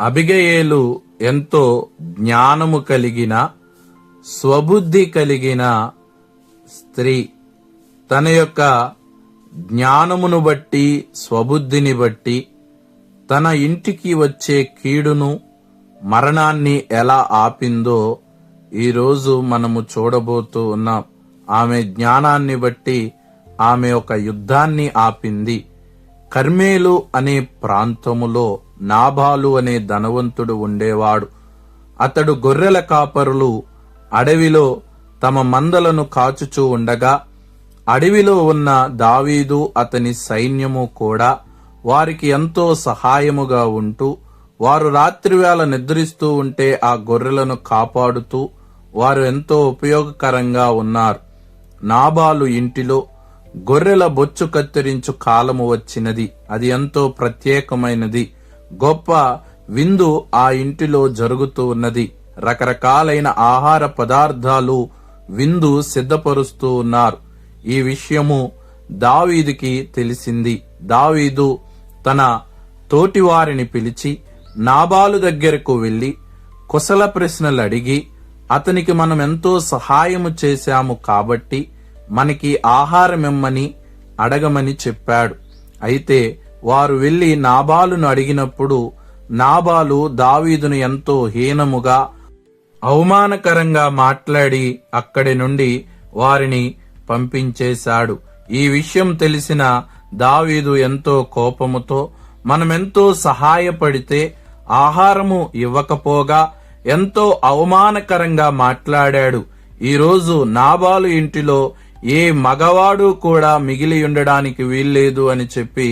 అబిగయేలు ఎంతో జ్ఞానము కలిగిన స్వబుద్ధి కలిగిన స్త్రీ. తన యొక్క జ్ఞానమును బట్టి స్వబుద్ధిని బట్టి తన ఇంటికి వచ్చే కీడును మరణాన్ని ఎలా ఆపిందో ఈరోజు మనము చూడబోతూ ఉన్నాం. ఆమె జ్ఞానాన్ని బట్టి ఆమె ఒక యుద్ధాన్ని ఆపింది. కర్మేలు అనే ప్రాంతములో నాబాలు అనే ధనవంతుడు ఉండేవాడు. అతడు గొర్రెల కాపరులు అడవిలో తమ మందలను కాచుచూ ఉండగా అడవిలో ఉన్న దావీదు అతని సైన్యము కూడా వారికి ఎంతో సహాయముగా ఉంటూ వారు రాత్రివేళ నిద్రిస్తూ ఉంటే ఆ గొర్రెలను కాపాడుతూ వారు ఎంతో ఉపయోగకరంగా ఉన్నారు. నాబాలు ఇంటిలో గొర్రెల బొచ్చు కత్తిరించు కాలము వచ్చినది. అది ఎంతో ప్రత్యేకమైనది. గొప్ప విందు ఆ ఇంటిలో జరుగుతూ ఉన్నది. రకరకాలైన ఆహార పదార్థాలు విందు సిద్ధపరుస్తూ ఉన్నారు. ఈ విషయము దావీదుకి తెలిసింది. దావీదు తన తోటివారిని పిలిచి నాబాలు దగ్గరకు వెళ్ళి కుశల ప్రశ్నలు అడిగి అతనికి మనం ఎంతో సహాయము చేశాము కాబట్టి మనకి ఆహారమిమ్మని అడగమని చెప్పాడు. అయితే వారు వెళ్ళి నాబాలును అడిగినప్పుడు నాబాలు దావీదును ఎంతో హీనముగా అవమానకరంగా మాట్లాడి అక్కడి నుండి వారిని పంపించేశాడు. ఈ విషయం తెలిసిన దావీదు ఎంతో కోపముతో మనమెంతో సహాయపడితే ఆహారము ఇవ్వకపోగా ఎంతో అవమానకరంగా మాట్లాడాడు. ఈరోజు నాబాలు ఇంటిలో ఏ మగవాడు కూడా మిగిలి ఉండడానికి వీల్లేదు అని చెప్పి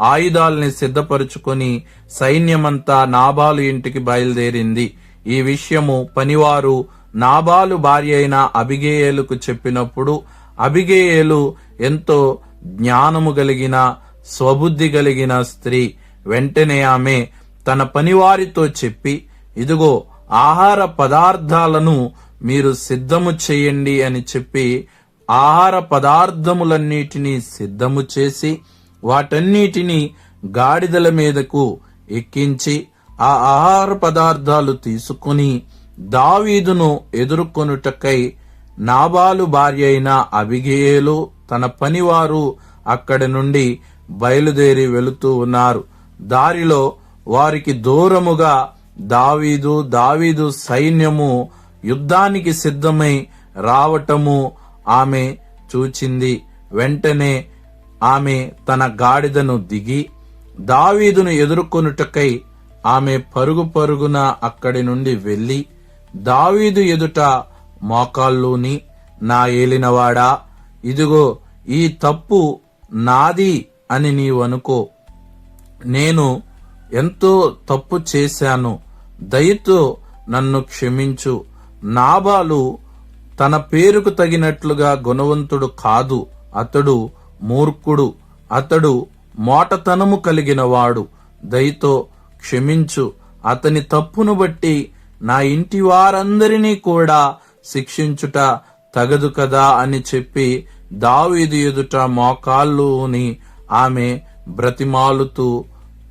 ఆయుధాల్ని సిద్ధపరుచుకొని సైన్యమంతా నాబాలు ఇంటికి బయలుదేరింది. ఈ విషయము పనివారు నాబాలు భార్య అయిన అభిగేయులకు చెప్పినప్పుడు అభిగేయులు ఎంతో జ్ఞానము కలిగిన స్వబుద్ధి కలిగిన స్త్రీ. వెంటనే ఆమె తన పనివారితో చెప్పి ఇదిగో ఆహార పదార్థాలను మీరు సిద్ధము చేయండి అని చెప్పి ఆహార పదార్థములన్నిటినీ సిద్ధము చేసి వాటన్నిటినీ గాడిదల మీదకు ఎక్కించి ఆ ఆహార పదార్థాలు తీసుకుని దావీదును ఎదుర్కొనుటకై నాబాలు భార్య అయిన అబిగేలు తన పనివారు అక్కడి నుండి బయలుదేరి వెళుతూ ఉన్నారు. దారిలో వారికి దూరముగా దావీదు దావీదు సైన్యము యుద్ధానికి సిద్ధమై రావటము ఆమె చూచింది. వెంటనే ఆమె తన గాడిదను దిగి దావీదును ఎదుర్కొనుటకై ఆమె పరుగు పరుగున అక్కడి నుండి వెళ్ళి దావీదు ఎదుట మోకాళ్ళూని నా ఏలినవాడా ఇదిగో ఈ తప్పు నాది అని నీవనుకో నేను ఎంతో తప్పు చేశాను. దయతో నన్ను క్షమించు. నాబాలు తన పేరుకు తగినట్లుగా గుణవంతుడు కాదు. అతడు మూర్ఖుడు. అతడు మోటతనము కలిగినవాడు. దయతో క్షమించు. అతని తప్పును బట్టి నా ఇంటి వారందరినీ కూడా శిక్షించుట తగదు కదా అని చెప్పి దావీదు ఎదుట మోకాళ్ళుని ఆమె బ్రతిమాలుతూ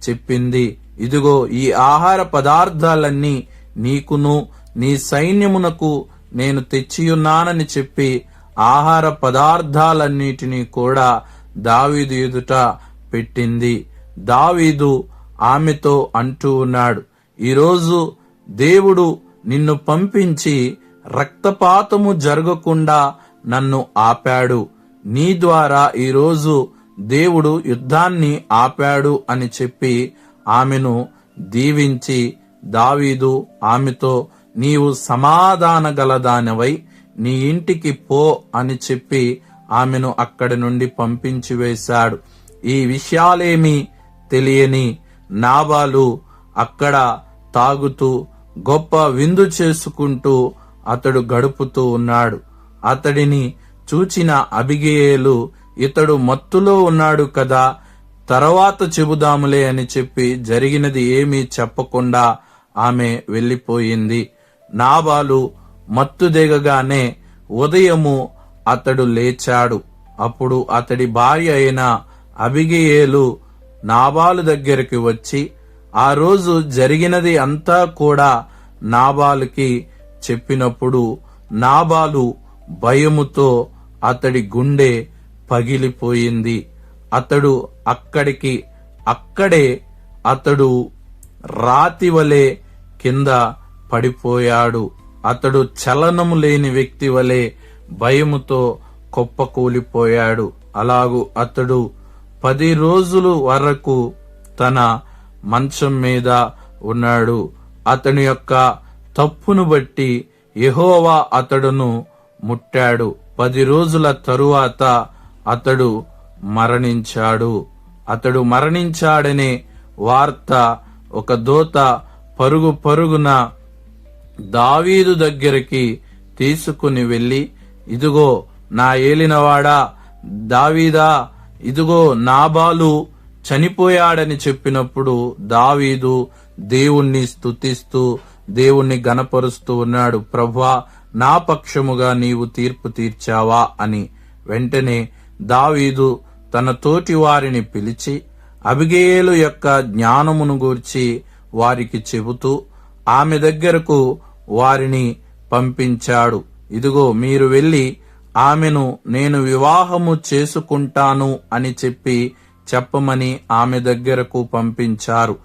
చెప్పింది. ఇదిగో ఈ ఆహార పదార్థాలన్నీ నీకును నీ సైన్యమునకు నేను తెచ్చియున్నానని చెప్పి ఆహార పదార్థాలన్నిటినీ కూడా దావీదు ఎదుట పెట్టింది. దావీదు ఆమెతో అంటూ ఉన్నాడు ఈరోజు దేవుడు నిన్ను పంపించి రక్తపాతము జరగకుండా నన్ను ఆపాడు. నీ ద్వారా ఈరోజు దేవుడు యుద్ధాన్ని ఆపాడు అని చెప్పి ఆమెను దీవించి దావీదు ఆమెతో నీవు సమాధాన గలదానవై నీ ఇంటికి పో అని చెప్పి ఆమెను అక్కడి నుండి పంపించి వేశాడు. ఈ విషయాలేమీ తెలియని నాబాలు అక్కడ తాగుతూ గొప్ప విందు చేసుకుంటూ అతడు గడుపుతూ ఉన్నాడు. అతడిని చూచిన అబిగేయేలు ఇతడు మత్తులో ఉన్నాడు కదా తర్వాత చెబుదాములే అని చెప్పి జరిగినది ఏమీ చెప్పకుండా ఆమె వెళ్ళిపోయింది. నాబాలు మత్తు దిగగానే ఉదయము అతడు లేచాడు. అప్పుడు అతడి భార్య అయిన అబిగేయేలు నాబాలు దగ్గరికి వచ్చి ఆ రోజు జరిగినది అంతా కూడా నాబాలుకి చెప్పినప్పుడు నాబాలు భయముతో అతడి గుండె పగిలిపోయింది. అతడు అక్కడికి అక్కడే అతడు రాతి వలె కింద పడిపోయాడు. అతడు చలనము లేని వ్యక్తి వలె భయముతో కుప్పకూలిపోయాడు. అలాగు అతడు పది రోజులు వరకు తన మంచం మీద ఉన్నాడు. అతని యొక్క తప్పును బట్టి యహోవా అతడును ముట్టాడు. పది రోజుల తరువాత అతడు మరణించాడు. అతడు మరణించాడనే వార్త ఒక దోత పరుగు పరుగున దావీదు దగ్గరికి తీసుకుని వెళ్ళి ఇదిగో నా ఏలినవాడా దావీదా ఇదిగో నాబాలు చనిపోయాడని చెప్పినప్పుడు దావీదు దేవుణ్ణి స్తుతిస్తూ దేవుణ్ణి గనపరుస్తూ ఉన్నాడు ప్రభా నా పక్షముగా నీవు తీర్పు తీర్చావా అని. వెంటనే దావీదు తన తోటి వారిని పిలిచి అబిగేలు యొక్క జ్ఞానమును గూర్చి వారికి చెబుతూ ఆమె దగ్గరకు వారిని పంపించాడు. ఇదిగో మీరు వెళ్ళి ఆమెను నేను వివాహము చేసుకుంటాను అని చెప్పి చెప్పమని ఆమె దగ్గరకు పంపించారు.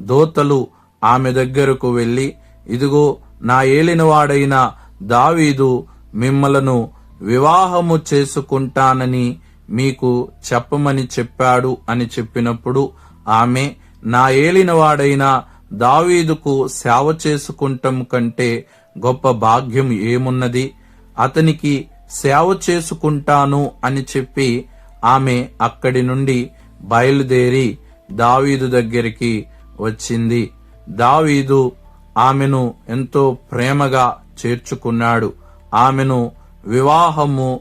దోతలు ఆమె దగ్గరకు వెళ్ళి ఇదిగో నా ఏలినవాడైన దావీదు మిమ్మలను వివాహము చేసుకుంటానని మీకు చెప్పమని చెప్పాడు అని చెప్పినప్పుడు ఆమె నా ఏలినవాడైన దావీదుకు సేవ చేసుకుంటం కంటే గొప్ప భాగ్యం ఏమున్నది? అతనికి సేవ చేసుకుంటాను అని చెప్పి ఆమె అక్కడి నుండి బయలుదేరి దావీదు దగ్గరికి వచ్చింది. దావీదు ఆమెను ఎంతో ప్రేమగా చేర్చుకున్నాడు. ఆమెను వివాహము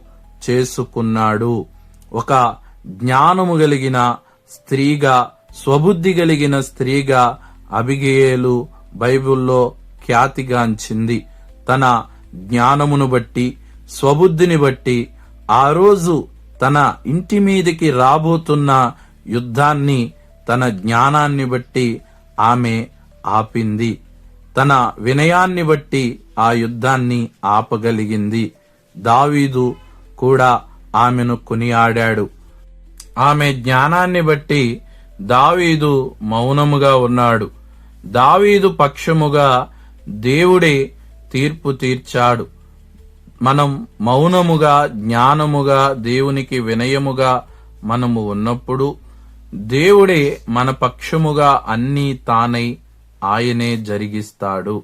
చేసుకున్నాడు. ఒక జ్ఞానము కలిగిన స్త్రీగా స్వబుద్ధి కలిగిన స్త్రీగా అబిగేలు బైబిల్లో ఖ్యాతిగాంచింది. తన జ్ఞానమును బట్టి స్వబుద్ధిని బట్టి ఆ రోజు తన ఇంటి మీదికి రాబోతున్న యుద్ధాన్ని తన జ్ఞానాన్ని బట్టి ఆమె ఆపింది. తన వినయాన్ని బట్టి ఆ యుద్ధాన్ని ఆపగలిగింది. దావీదు కూడా ఆమెను కొనియాడాడు. ఆమె జ్ఞానాన్ని బట్టి దావీదు మౌనముగా ఉన్నాడు. దావీదు పక్షముగా దేవుడే తీర్పు తీర్చాడు. మనం మౌనముగా జ్ఞానముగా దేవునికి వినయముగా మనము ఉన్నప్పుడు దేవుడే మన పక్షముగా అన్నీ తానై ఆయనే జరిగిస్తాడు.